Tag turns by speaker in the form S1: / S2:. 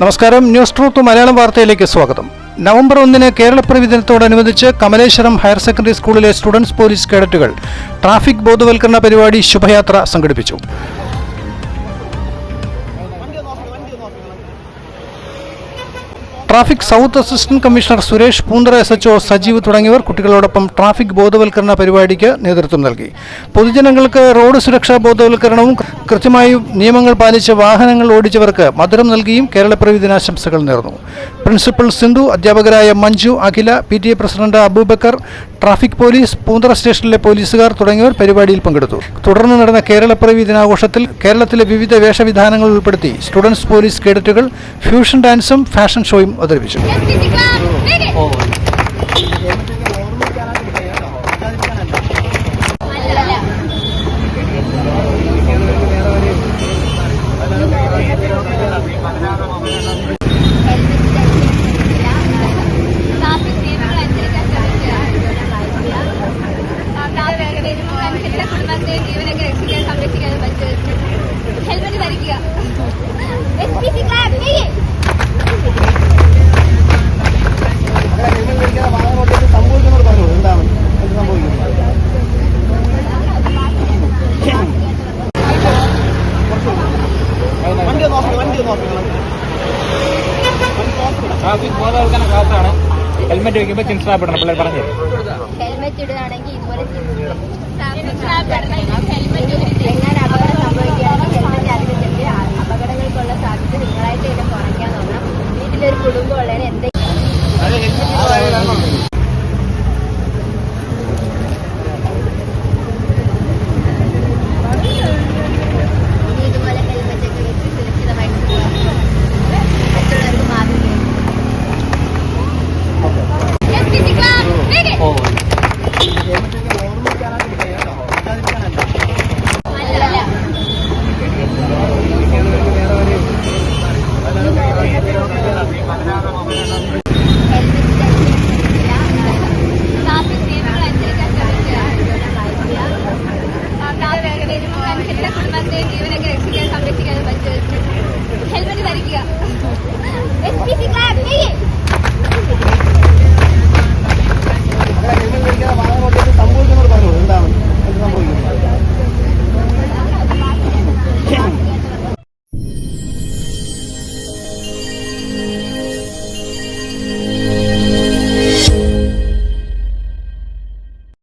S1: നമസ്കാരം. News truth Malayalam വാർത്തയിലേക്ക് സ്വാഗതം. നവംബർ ഒന്നിന് കേരളപ്പിറവി ദിനത്തോടനുബന്ധിച്ച് കമലേശ്വരം ഹയർ സെക്കൻഡറി സ്കൂളിലെ സ്റ്റുഡൻസ് പോലീസ് കേഡറ്റുകൾ ട്രാഫിക് ബോധവൽക്കരണ പരിപാടി ശുഭയാത്ര സംഘടിപ്പിച്ചു. Traffic south assistant commissioner Suresh Poonthura S HO Sajeev തുടങ്ങിയവർ കുട്ടികളോടൊപ്പം ട്രാഫിക് ബോധവൽക്കരണ പരിപാടിക്ക് നേതൃത്വം നൽകി. പൊതുജനങ്ങൾക്ക് റോഡ് സുരക്ഷാ ബോധവൽക്കരണവും കൃത്യമായി നിയമങ്ങൾ പാലിച്ച് വാഹനങ്ങൾ ഓടിച്ചവർക്ക് മധുരം നൽകിയും കേരളപ്പിറവി ദിനാശംസകൾ നേർന്നു. പ്രിൻസിപ്പൽ സിന്ധു അധ്യാപകരായ Manju Akhila P T A president Aboobacker traffic police Poonthura സ്റ്റേഷനിലെ പോലീസുകാർ തുടങ്ങിയവർ പരിപാടിയിൽ പങ്കെടുത്തു. തുടർന്ന് നടന്ന കേരളപ്പിറവി ദിനാഘോഷത്തിൽ കേരളത്തിലെ വിവിധ വേഷവിധാനങ്ങൾ ഉൾപ്പെടുത്തി സ്റ്റുഡൻസ് പോലീസ് കേഡറ്റുകൾ ഫ്യൂഷൻ ഡാൻസും ഫാഷൻ ഷോയും അവതരിപ്പിച്ചു
S2: ട്രാഫിക് നിയമങ്ങൾ അനുസരിക്കാൻ ശ്രമിക്കുക കുടുംബത്തെയും ജീവനൊക്കെ രക്ഷിക്കാൻ സംരക്ഷിക്കാൻ പറ്റും ഹെൽമെറ്റ് ധരിക്കുക
S3: ട്രാഫിക് ബോധവൽക്കരണ ക്ലാസ്സാണ് ഹെൽമെറ്റ് വെക്കുമ്പോൾ ചിൻ സ്ട്രാപ്പ് ഇടണം പിള്ളേർ പറഞ്ഞു
S2: ഹെൽമെറ്റ് ഇടുകയാണെങ്കിൽ ഇതുപോലെ ജീവനൊക്കെ രക്ഷിക്കാൻ സംരക്ഷിക്കാൻ പറ്റും ഹെൽമെറ്റ് ധരിക്കുക